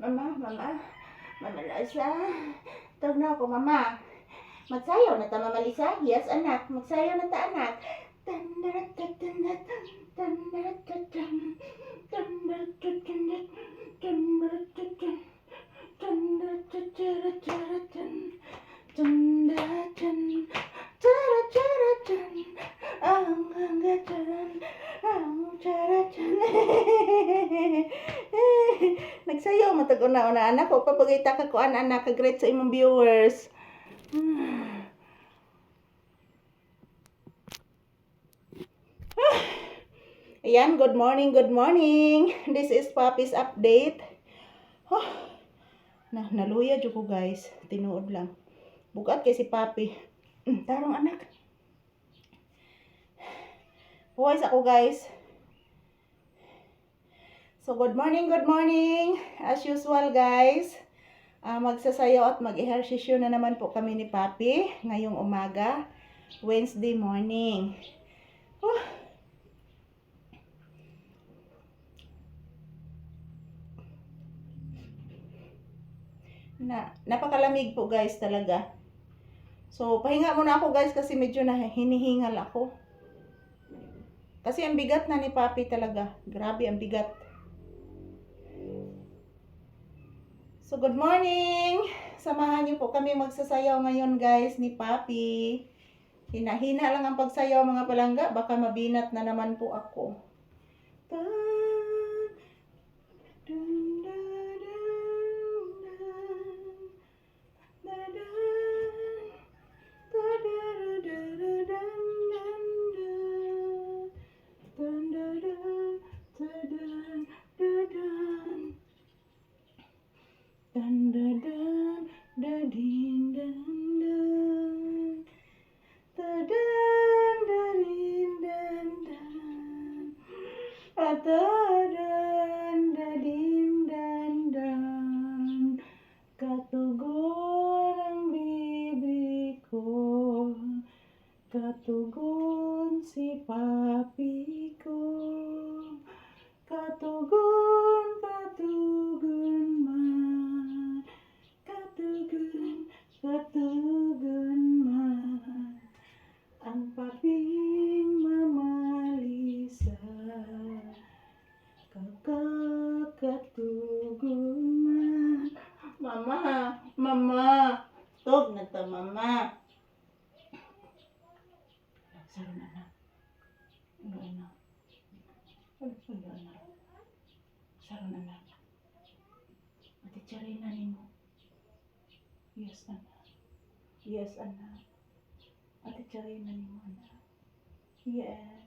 Mama, mama, mama Lisa. Tawag na ako, mama. Magsayaw na ta, mama Lisa. Yes, anak. Magsayaw na ta, anak. Ang hangatan, ang charatan. Nagsayaw matag una-una anak ko papagayta ka ko anak ka great sa imong viewers. Ayan, good morning, good morning. This is Papi's update. Oh, na, naluya jud ko guys. Tinuod lang. Bugat kay si Papi. Mm, tarong anak. Voice ako guys. So, good morning, good morning. As usual, guys. ah magsasayaw at mag-ehersisyo na naman po kami ni Papi ngayong umaga, Wednesday morning. Oh. Na, napakalamig po guys talaga. So, pahinga muna ako guys kasi medyo na hinihingal ako. Kasi ang bigat na ni Papi talaga. Grabe ang bigat. So, good morning! Samahan niyo po kami magsasayaw ngayon, guys, ni Papi. Hina-hina lang ang pagsayaw, mga palangga. Baka mabinat na naman po ako. Dun Ah, dun dun dun din dun dun Katugon ang bibig ko. Katugon si papi ko Katugon, katugon man Katugon, katugon man Ang paping mamalisa Kakakatugon man Mama, mama Tog na ta, mama Saro na na Ano na Ano na Saro na na Ate Charay na nimo Yes, anak. Yes, anak. Ate Charay na nimo, anak. Yeah.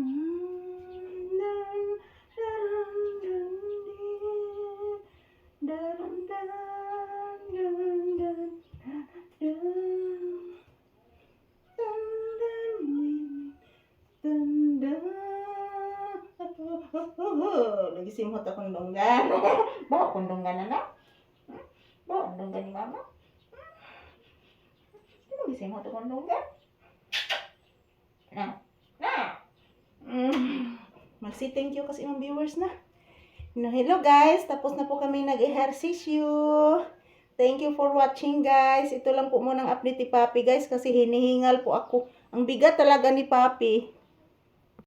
Mm, dun, dun, din. Dun, dun, dun, dun, dun. Dun, dun, din. Dun, simhot akong donggan. Bawa akong donggan, anak. Bawa ang donggan ni mama. Lagi simhot akong donggan. Na. Na. Mm. Mag-say thank you kasi mga viewers na. No, hello guys, tapos na po kami nag-ehersisyo. Thank you for watching guys. Ito lang po muna ang update ni Papi guys kasi hinihingal po ako. Ang bigat talaga ni Papi.